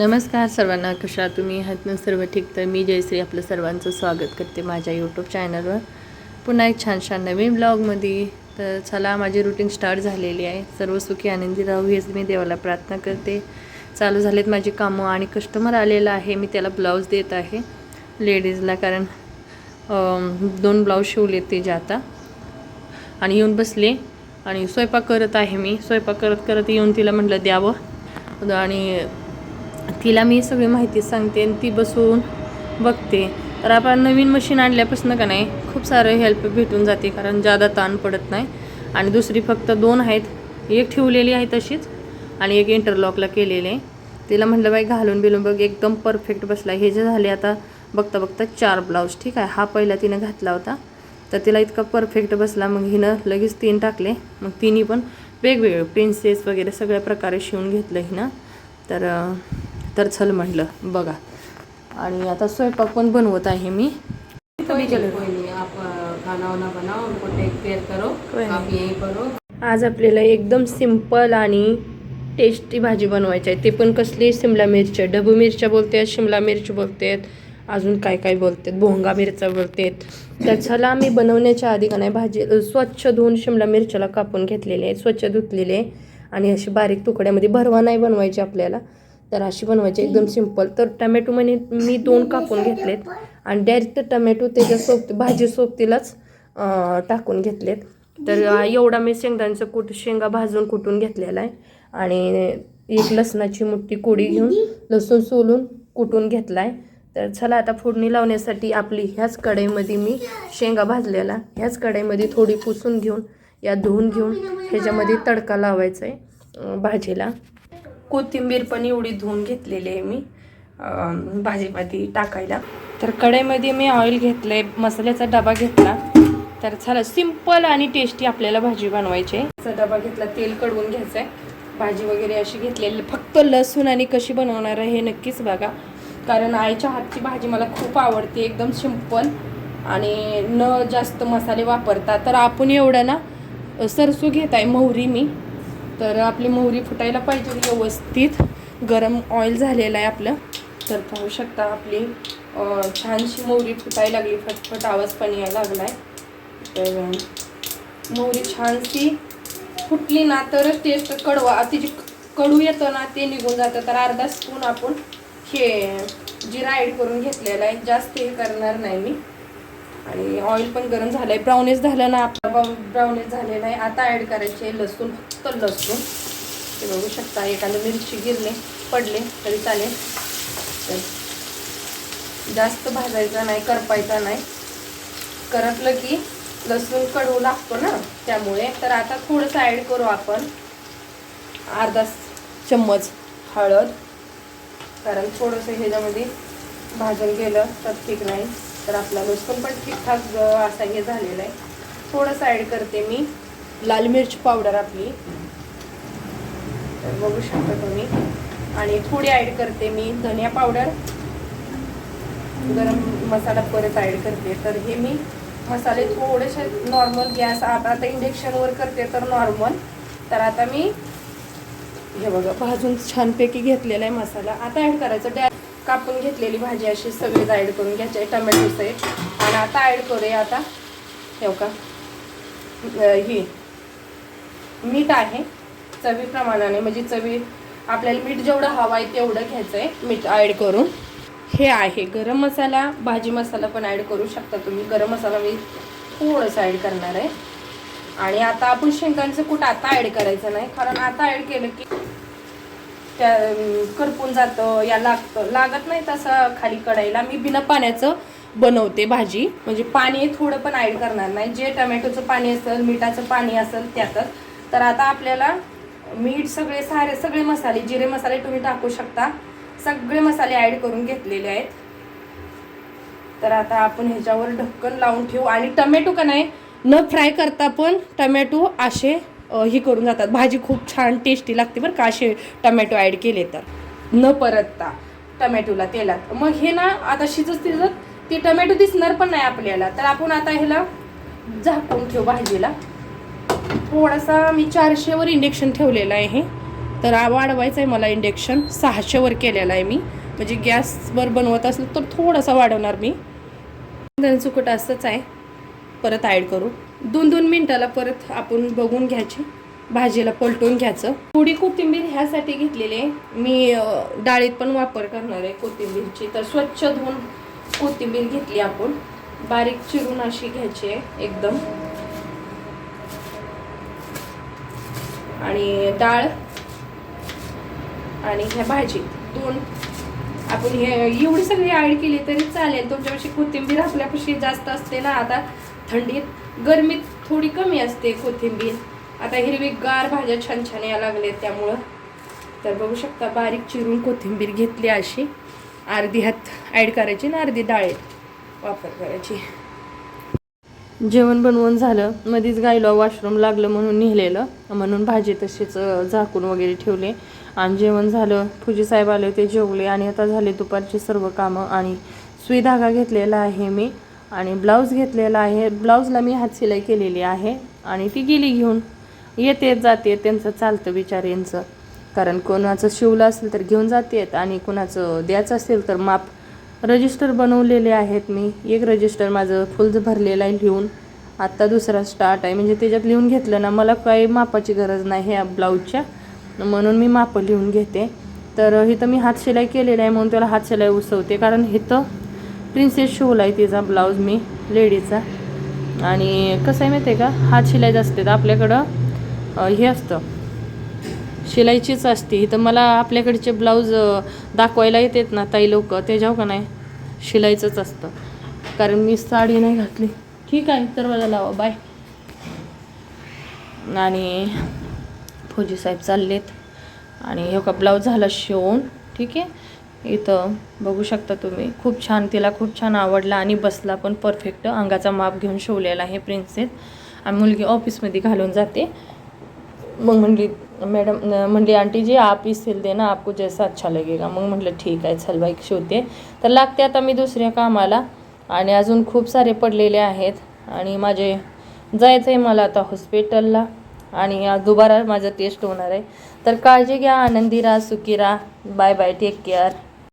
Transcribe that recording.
नमस्कार सर्वांना कशा तुम्ही? आहात ना सर्व ठीक? तर मी जयश्री आपलं सर्वांचं स्वागत करते माझ्या यूट्यूब चॅनलवर पुन्हा एक छान छान नवीन ब्लॉगमध्ये तर चला माझी रुटीन स्टार्ट झालेली आहे. सर्व सुखी आनंदी राहू हेच मी देवाला प्रार्थना करते. चालू झालेत माझी कामं आणि कस्टमर आलेला आहे. मी त्याला ब्लाऊज देत आहे लेडीजला कारण दोन ब्लाऊज शिवले ते आता. आणि येऊन बसले. आणि स्वयंपाक करत आहे मी. स्वयंपाक करत करत येऊन तिला म्हटलं द्यावं. आणि तिला मी सगळी माहिती सांगते आणि ती बसून बघते. तर आपण नवीन मशीन आणल्यापासून का नाही खूप सारं हेल्प भेटून जाते कारण जादा ताण पडत नाही. आणि दुसरी फक्त दोन आहेत. एक ठेवलेली आहे तशीच आणि एक इंटरलॉकला केलेली. आहे तिला म्हटलं बाई घालून बिलून बघ एकदम परफेक्ट बसला हे जे झाले आता बघता बघता चार ब्लाऊज ठीक आहे? हा पहिला तिनं घातला होता. तर तिला इतका परफेक्ट बसला. मग हिनं लगेच तीन टाकले. मग तिन्ही पण वेगवेगळे प्रिन्सेस वगैरे सगळ्या प्रकारे शिवून घेतलं हिनं. तर तर चल म्हटलं बघा. आणि आता स्वयंपाक पण बनवत आहे मी. आज आपल्याला एकदम सिंपल आणि टेस्टी भाजी बनवायची आहे. ते पण कसली? शिमला मिरच्या ढबू मिरच्या बोलतात शिमला मिरची बोलतात अजून काय काय बोलतात? भोंगा मिरच्या बोलतात. तर चला मी बनवण्याच्या आधी का नाही भाजी स्वच्छ धुवून शिमला मिरच्याला कापून घेतलेले आहे. स्वच्छ धुतलेले आहे. आणि अशी बारीक तुकड्यामध्ये भरवा नाही बनवायची आपल्याला. तर अशी बनवायची. एकदम सिंपल तर टमॅटो म्हणे मी दोन कापून घेतलेत. आणि डायरेक्ट टमॅटो त्याच्या सोबती भाजी सोबतीलाच टाकून घेतलेत. तर एवढा मी शेंगदाण्याचं कूट शेंगा भाजून कुटून घेतलेला आहे. आणि एक लसणाची मोठी कोडी घेऊन लसूण सोलून कुटून घेतला आहे. तर चला आता फोडणी लावण्यासाठी आपली ह्याच कढईमध्ये मी शेंगा भाजलेला. ह्याच कढईमध्ये थोडी पुसून घेऊन या धुवून घेऊन ह्याच्यामध्ये तडका लावायचा आहे भाजीला. कोथिंबीर पण एवढी धुवून घेतलेली आहे मी. भाजीमध्ये टाकायला. तर कढईमध्ये मी ऑइल घेतलं आहे मसाल्याचा डबा घेतला. तर चला सिंपल आणि टेस्टी आपल्याला भाजी बनवायची आहे. असा डबा घेतला तेल कडवून घ्यायचं आहे भाजी वगैरे अशी घेतलेली. फक्त लसूण आणि कशी बनवणार आहे हे नक्कीच बघा. कारण आईच्या हातची भाजी मला खूप आवडते एकदम सिंपल आणि न जास्त मसाले वापरता. तर आपण एवढं ना सरसू घेत आहे मोहरी मी. तर आपली मोहरी फुटायला पाहिजे व्यवस्थित. गरम ऑइल झालेलं आहे आपलं. तर पाहू शकता आपली छानशी मोहरी फुटायला लागली. फटफट आवाज पण यायला लागला आहे तर मोहरी छानशी फुटली ना तरच टेस्ट कडवा तिची कडू येतं ना ते निघून जातं. तर अर्धा स्पून आपण हे जिरा ॲड करून घेतलेला आहे जास्त हे करणार नाही मी. आणि ऑइल पण गरम झालं आहे ब्राउनेस झालं ना आपला ब्राउनेस झालेला आहे आता ॲड करायचे आहे लसूण फक्त लसूण. ते बघू शकता एखादं मिरची गिरले पडले तरी चालेल. तर जास्त भाजायचा नाही करपायचा नाही. करपलं की लसूण कडवू लागतो ना त्यामुळे. तर आता थोडंसं ॲड करू आपण. अर्धा चम्मच हळद. कारण थोडंसं ह्याच्यामध्ये भाजून गेलं तर ठीक नाही तर आपला लसूण पण ठीकठाक असा हे झालेला आहे. थोडंसं ॲड करते मी. लाल मिरची पावडर आपली. तर बघू शकता तुम्ही. आणि थोडी ॲड करते मी धनिया पावडर गरम मसाला परत ॲड करते. तर हे मी मसाले थोडेसे नॉर्मल गॅस आता आता इंडक्शनवर करते तर नॉर्मल तर आता मी हे बघा भाजून छानपैकी घेतलेला आहे मसाला. आता ॲड करायचं. डॅ कापून घेतलेली भाजी अशी सगळीच ॲड करून घ्यायची आहे. टमॅटो सहित आणि आता ॲड करूया आता. हे का? ही. मीठ आहे. चवी प्रमाणाने म्हणजे चवी आपल्याला मीठ जेवढं हवं आहे तेवढं घ्यायचं आहे. मीठ ॲड करून. हे आहे. गरम मसाला भाजी मसाला पण ॲड करू शकता तुम्ही. गरम मसाला मी थोडंसं ॲड करणार आहे. आणि आता आपण शेंगांचं कूट आता ॲड करायचं नाही. कारण आता ॲड केलं की त्या करपून जातं या लागतं लागत नाही तसं खाली कढाईला. मी बिना पाण्याचं बनवते भाजी. म्हणजे पाणी थोडं पण ॲड करणार नाही. जे टमॅटोचं पाणी असेल मिठाचं पाणी असेल त्यातच. तर आता आपल्याला मीठ सगळे सारे सगळे मसाले जिरे मसाले तुम्ही टाकू शकता. सगळे मसाले ॲड करून घेतलेले आहेत. तर आता आपण ह्याच्यावर ढक्कन लावून ठेवू. आणि टमॅटो का नाही न फ्राय करता पण टमॅटो असे हे करून जातात. भाजी खूप छान टेस्टी लागते बरं का असे टमॅटो ॲड केले तर. न परतता टमॅटोला तेलात. मग हे ना आता शिजत शिजत ते टमॅटो दिसणार पण नाही आपल्याला. तर आपण आता ह्याला झाकून ठेवू भाजीला. थोडासा मी चारशेवर इंडेक्शन ठेवलेलं आहे हे. तर वाढवायचं आहे मला इंडेक्शन सहाशेवर केलेलं आहे मी. म्हणजे गॅसवर बनवत असलं तर थोडासा वाढवणार मी. सुकट असंच आहे. परत ॲड करू. दोन दोन मिनटाला परत आपण बघून घ्यायची. भाजीला पलटून घ्यायचं. थोडी कोथिंबीर ह्यासाठी घेतलेली आहे. मी डाळीत पण वापर करणार आहे कोथिंबीरची. तर स्वच्छ धुवून कोथिंबीर घेतली आपण. बारीक चिरून अशी घ्यायची आहे एकदम. आणि डाळ आणि ह्या भाजी दोन. आपण हे एवढी सगळी ॲड केली तरी चालेल. तुमच्यापाशी कोथिंबीर आपल्यापाशी जास्त असते ना आता थंडीत. गरमीत थोडी कमी असते कोथिंबीर. आता हिरवी गार भाज्या छान छान या लागल्या त्यामुळं. तर बघू शकता बारीक चिरून कोथिंबीर घेतली अशी. अर्धी हात ॲड करायची आणि अर्धी डाळीत वापर करायची. जेवण बनवून झालं. मध्येच गायला वॉशरूम लागलं म्हणून नेलेलं. म्हणून भाजी तशीच झाकून वगैरे ठेवले. आणि जेवण झालं. फुजी साहेब आले होते जेवले. आणि आता झाले दुपारची सर्व कामं. आणि सुई धागा घेतलेला आहे मी. आणि ब्लाऊज घेतलेला आहे. ब्लाऊजला मी हात शिलाई केलेली आहे आणि ती गेली घेऊन. येते जाते त्यांचं चालतं बिचाऱ्यांचं कारण कोणाचं शिवलं असेल तर घेऊन जातेत आणि कोणाचं द्यायचं असेल तर माप. रजिस्टर बनवलेले आहेत मी. एक रजिस्टर माझं फुल भरलेलं आहे लिहून. आत्ता दुसरा स्टार्ट आहे. म्हणजे त्याच्यात लिहून घेतलं ना मला काही मापाची गरज नाही ह्या ब्लाऊजच्या. म्हणून मी मापं लिहून घेते. तर इथं मी हात शिलाई आहे म्हणून त्याला हात शिलाई उसवते. कारण इथं प्रिन्सेस शिवला आहे तिचा ब्लाऊज मी लेडीचा आणि कसं आहे माहिती आहे का हात शिलाई असते तर आपल्याकडं हे असतं. शिलाईचीच असते. तर मला आपल्याकडचे ब्लाऊज दाखवायला येतात ना ताई लोक त्याच्यावर का नाही? शिलाईचंच असतं. कारण मी साडी नाही घातली. ठीक आहे तर मला लावा. बाय. आणि फौजी साहेब चाललेत. आणि हे का ब्लाऊज झाला शिवून. ठीक आहे? इथं बघू शकता तुम्ही. खूप छान तिला खूप छान आवडला आणि बसला पण परफेक्ट अंगाचा माप घेऊन शिवलेला आहे प्रिन्सेस आणि मुलगी ऑफिसमध्ये घालून जाते. मग म्हणली मॅडम म्हणली आंटी जी आप ही सिल देना आपको जैसा अच्छा लगेगा. मग म्हटलं ठीक आहे चल बाईक शिवते. तर लागते आता मी दुसऱ्या कामाला. आणि अजून खूप सारे पडलेले आहेत. आणि माझे जायचं आहे मला आता हॉस्पिटलला आणि आज दुबारा माझं टेस्ट होणार आहे. तर काळजी घ्या आनंदी राहा सुखी राहा. Bye bye take care